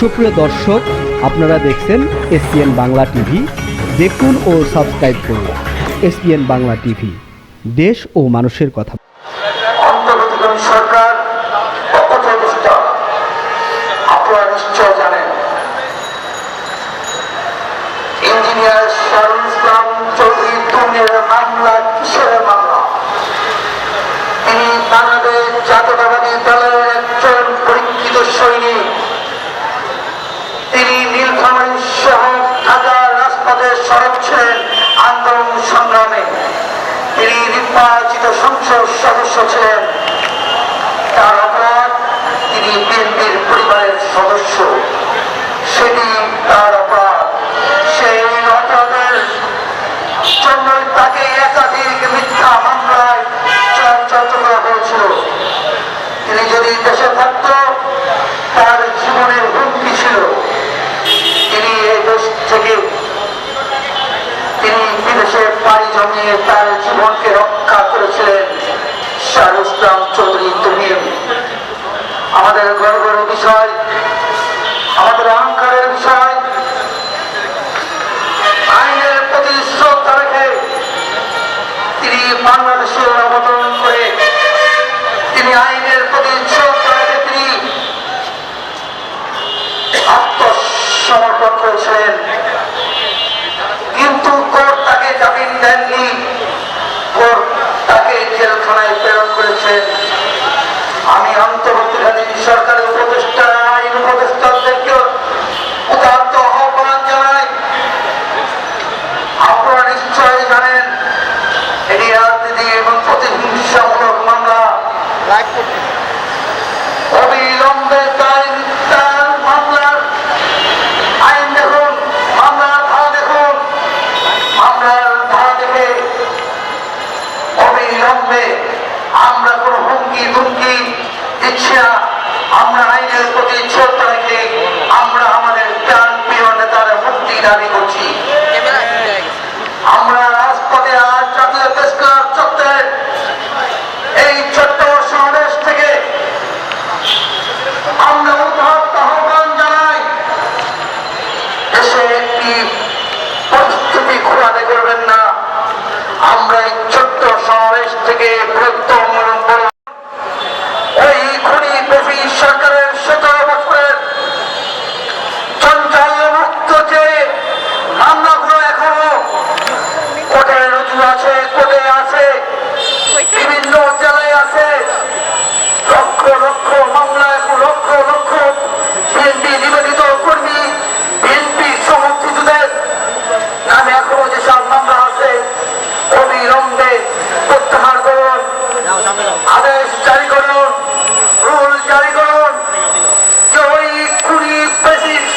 সুপ্রিয় দর্শক, আপনারা দেখছেন এসপিএন বাংলা টিভি। দেখুন ও সাবস্ক্রাইব করুন এসপিএন বাংলা টিভি। দেশ ও মানুষের কথা। ইঞ্জিনিয়ার মামলা কিসের মামলা তিনি সদস্য ছিলেন। তার অপরাধ সেই অপরাধের জন্য তাকে একাধিক মিথ্যা মামলায় চর্চান্ত করা তিনি যদি দেশে থাকত তার জীবনের হুমকি ছিল তিনি এই দেশ থেকে তিনি বিদেশে পাড়ি জমিয়ে তার জীবনকে রক্ষা করেছিলেন শাহ চৌধুরী তুমিম আমাদের গর্বের বিষয়, আমাদের অহংকারের বিষয়, আইনের প্রতি শ্রদ্ধা রেখে তিনি বাংলাদেশের অবতরণ তিনি আইনের প্রতি শ্রদ্ধা রেখে তিনি আত্মসমর্পণ করেছিলেন। কিন্তু কোর্ট তাকে জামিন দেননি। কোর্ট তাকে জেলখানায় প্রেরণ করেছে। আমি অন্তর্বর্তীকালীন সরকারের উপদেষ্টা আইন উপদেষ্টাদেরকে উদার্ত আহ্বান জানাই আপনারা নিশ্চয়ই জানেন এটি রাজনীতি এবং প্রতিহিংসামূলক মামলা অবিলম্বে তার তার মামলার আইন দেখুন মামলার ধারা দেখুন মামলার ধারা দেখে অবিলম্বে আমরা কোন হুমকি ধুমকি দিচ্ছি না আমরা আইনের প্রতি শ্রদ্ধা রেখে আমরা আমাদের লক্ষ কর্মী বিএনপি সমর্থিতদের আদেশ জারি করুন জারি করুন। যে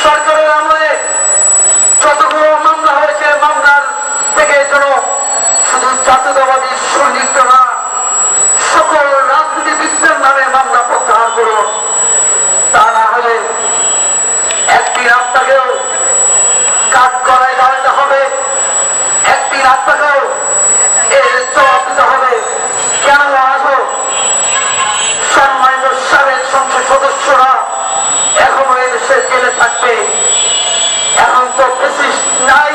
সরকারের আমলে যতগুলো মামলা হয়েছে, মামলার থেকে যেন শুধু জাতীয়তাবাদী সৈনিক না সকল রাজনীতিবিদদের নামে মামলা প্রত্যাহার করুন তা না হলে একদিন আপনাকেও কাজ করায় দাঁড়াতে হবে একদিন আপনাকেও এর কেন সম্মানিত সাবেক সংসদ সদস্যরা এখনও এদেশে জেলে থাকবে। এখন তো নাই